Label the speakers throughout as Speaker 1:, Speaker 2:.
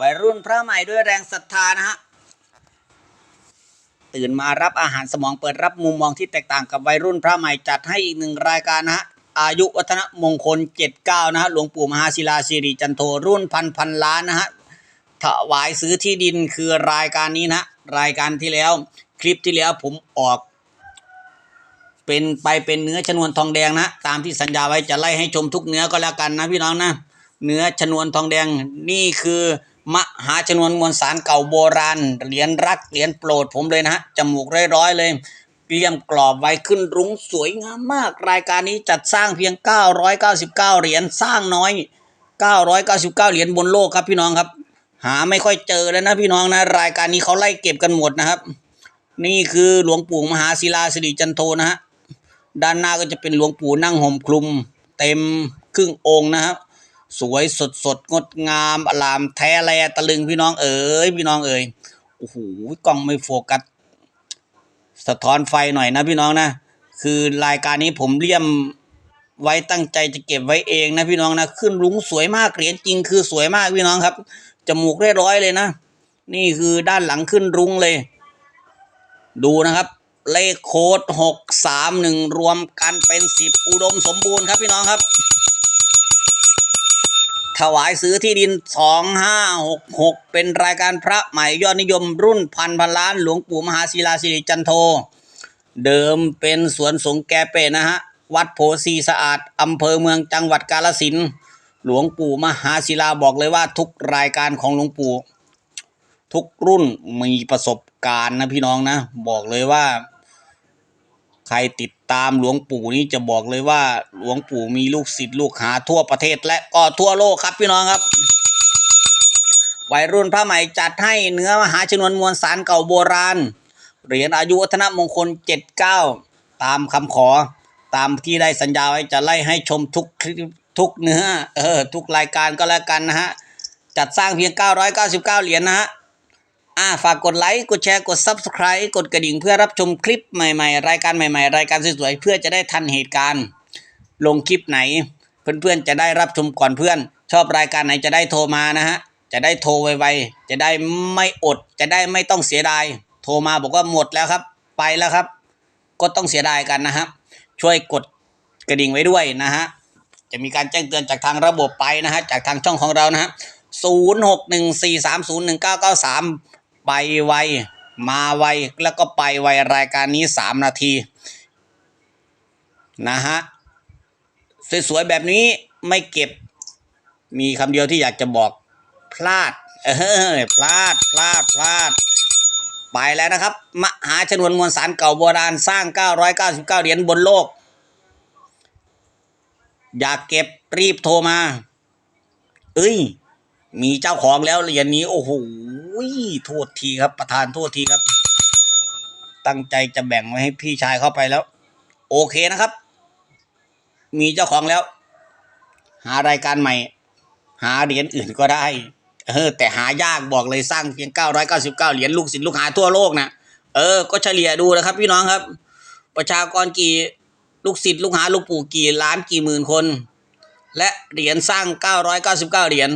Speaker 1: วัยรุ่นพระใหม่ด้วยแรงศรัทธานะฮะตื่นมารับอาหารสมองเปิดรับมุมมองที่แตกต่างกับวัยรุ่นพระใหม่จัดให้อีกหนึ่งรายการนะฮะอายุวัฒนมงคล 79 นะฮะหลวงปู่มหาศิลาสิริจันโทรุ่นพันพันล้านนะฮะถวายซื้อที่ดินคือรายการนี้นะ รายการที่แล้ว คลิปที่แล้วผมออก เป็นไปเป็นเนื้อชนวนทองแดงนะ ตามที่สัญญาไว้จะไล่ให้ชมทุกเนื้อก็แล้วกันนะพี่น้องนะ เนื้อชนวนทองแดงนี่คือ มหาชนวนมวลสารเก่าโบราณ เหรียญรักเหรียญโปรดผมเลยนะฮะ จมูกร้อยๆเลยเลี่ยมกรอบไว้ขึ้นรุ้งสวยงามมาก รายการนี้จัดสร้างเพียง 999 เหรียญสร้างน้อย 999 เหรียญบนโลกครับพี่น้องครับ หาไม่ค่อยเจอแล้วนะพี่น้องนะ รายการนี้เขาไล่เก็บกันหมดนะครับ นี่คือหลวงปู่มหาศิลาสิริจันโทนะฮะด้านหน้าก็จะเป็นหลวงปู่นั่งห่มคลุม เต็มครึ่งองค์นะครับ สวยสดสดงดงามอลามแท้แลตะลึงพี่น้องเอ๋ยพี่น้องเอ๋ยโอ้โหกล้องไม่โฟกัสสะท้อนไฟหน่อยนะพี่น้องนะ คือรายการนี้ผมเลี่ยมไว้ตั้งใจจะเก็บไว้เองนะพี่น้องนะ ขึ้นรุ้งสวยมากเหรียญจริงคือสวยมากพี่น้องครับจมูกเรียร้อยเลยนะ นี่คือด้านหลังขึ้นรุ้งเลย ดูนะครับ เลขโค้ดหกสามหนึ่งรวมกันเป็นสิบอุดมสมบูรณ์ครับพี่น้องครับ ถวายซื้อที่ดินสองห้าหกหกเป็นรายการพระใหม่ยอดนิยมรุ่นพันพันล้านหลวงปู่มหาศิลาสิริจันโท เดิมเป็นสวนสงฆ์แกเปะนะฮะ วัดโพสีสะอาด อำเภอเมืองจังหวัดกาลสินหลวงปู่มหาศิลาบอกเลยว่าทุกรายการของหลวงปู่ ทุกรุ่นมีประสบการณ์นะพี่น้องนะ บอกเลยว่า ใครติดตามหลวงปู่นี่จะบอกเลยว่าหลวงปู่มีลูกศิษย์ลูกหาทั่วประเทศและก็ทั่วโลกครับพี่น้องครับ วัยรุ่นพระใหม่จัดให้เนื้อมหาชนวนมวลสารเก่าโบราณ เหรียญอายุวัฒนมงคล 79 ตามคำขอ ตามที่ได้สัญญาไว้จะไล่ให้ชมทุกคลิปทุกเนื้อเออทุกรายการก็แล้วกันนะฮะ จัดสร้างเพียง 999 เหรียญนะฮะ อ่าฝากกดไลค์ กดแชร์ กด Subscribe กดกระดิ่งเพื่อรับชมคลิปใหม่ๆ รายการใหม่ๆ รายการสวยๆ เพื่อจะได้ทันเหตุการณ์ ลงคลิปไหน เพื่อนๆ จะได้รับชมก่อนเพื่อน ชอบรายการไหนจะได้โทรมานะฮะ จะได้โทรไวๆ จะได้ไม่อด จะได้ไม่ต้องเสียดาย โทรมาบอกว่าหมดแล้วครับ ไปแล้วครับ ก็ต้องเสียดายกันนะฮะช่วยกดกระดิ่งไว้ด้วยนะฮะ จะมีการแจ้งเตือนจากทางระบบไปนะฮะ จากทางช่องของเรานะฮะศูนย์หกหนึ่งสี่สามศูนย์หนึ่งเก้าเก้าสาม ไปไว มาไว แล้วก็ไปไวรายการนี้สามนาที นะฮะ สวยๆ แบบนี้ไม่เก็บ มีคำเดียวที่อยากจะบอกพลาด เออพลาดพลาดพลาด ไปแล้วนะครับ มหาชนวนมวลสารเก่าโบราณสร้าง 999 เหรียญบนโลก อยากเก็บรีบโทรมา เอ้ย มีเจ้าของแล้วเหรียญนี้ โอ้โห โทษทีครับ ประธานโทษทีครับ ตั้งใจจะแบ่งไว้ให้พี่ชายเข้าไปแล้ว โอเคนะครับ มีเจ้าของแล้ว หารายการใหม่ หาเหรียญอื่นก็ได้เออแต่หายากบอกเลยสร้างเพียง 999 เหรียญลูกศิษย์ลูกหาทั่วโลกนะเออ ก็เฉลี่ยดูนะครับ พี่น้องครับ ประชากรกี่ลูกศิษย์ลูกหาลูกปู่กี่ล้านกี่หมื่นคน และเหรียญสร้าง 999 เหรียญ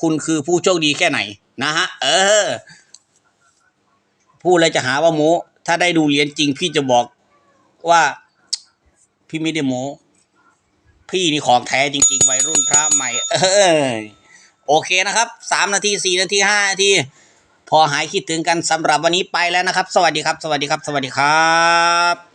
Speaker 1: คุณคือผู้โชคดีแค่ไหน นะฮะ เออ พูดแล้วจะหาว่าโมถ้าได้ดูเหรียญจริง พี่จะบอกว่าพี่ไม่ได้โมพี่นี่ของแท้จริง ๆ วัยรุ่นพระใหม่ เออโอเคนะครับสามนาทีสี่นาทีห้านาทีพอหายคิดถึงกันสำหรับวันนี้ไปแล้วนะครับ สวัสดีครับ สวัสดีครับ สวัสดีครับ